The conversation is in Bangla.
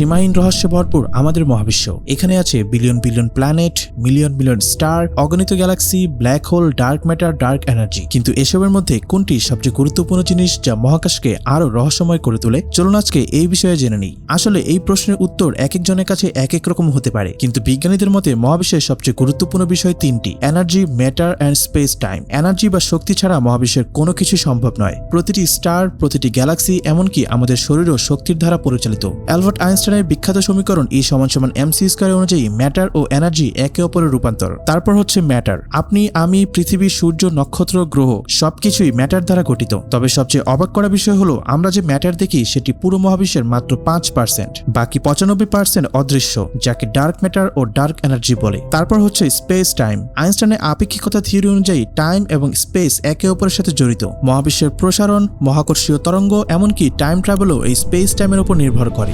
সীমাহীন রহস্যে ভরপুর আমাদের মহাবিশ্ব। এখানে আছে billion billion planet million million star অগণিত galaxy black hole dark matter dark energy কিন্তু এসবের মধ্যে কোনটি সবচেয়ে গুরুত্বপূর্ণ জিনিস যা মহাকাশকে আরও রহস্যময় করে তোলে? চলুন আজকে এই বিষয়ে জেনে নিই। আসলে এই প্রশ্নের উত্তর এক একজনের কাছে এক এক রকম হতে পারে। কিন্তু বিজ্ঞানীদের মতে মহাবিশ্বের সবচেয়ে গুরুত্বপূর্ণ বিষয় তিনটি energy matter and space time energy বা শক্তি ছাড়া মহাবিশ্বের কোনো কিছু সম্ভব নয়। প্রতিটি স্টার প্রতিটি গ্যালাক্সি এমনকি আমাদের শরীরও শক্তির দ্বারা পরিচালিত। অ্যালবার্ট আইনস্টাইনের বিখ্যাত সমীকরণ ই সমান সমান এম সি স্কোয়ার অনুযায়ী ম্যাটার ও এনার্জি একে অপরের রূপান্তর। তারপর হচ্ছে ম্যাটার আপনি, আমি, পৃথিবী, সূর্য, নক্ষত্র, গ্রহ সবকিছুই ম্যাটার দ্বারা গঠিত। তবে সবচেয়ে অবাক করা বিষয় হলো, আমরা যে ম্যাটার দেখি সেটি পুরো মহাবিশ্বের মাত্র পাঁচ পার্সেন্ট বাকি পঁচানব্বই পার্সেন্ট অদৃশ্য, যাকে ডার্ক ম্যাটার ও ডার্ক এনার্জি বলে। তারপর হচ্ছে স্পেস টাইম আইনস্টাইনের আপেক্ষিকতা থিওরি অনুযায়ী টাইম এবং স্পেস একে অপরের সাথে জড়িত। মহাবিশ্বের প্রসারণ, মহাকর্ষীয় তরঙ্গ, এমনকি টাইম ট্রাভেলও এই স্পেস টাইমের উপর নির্ভর করে।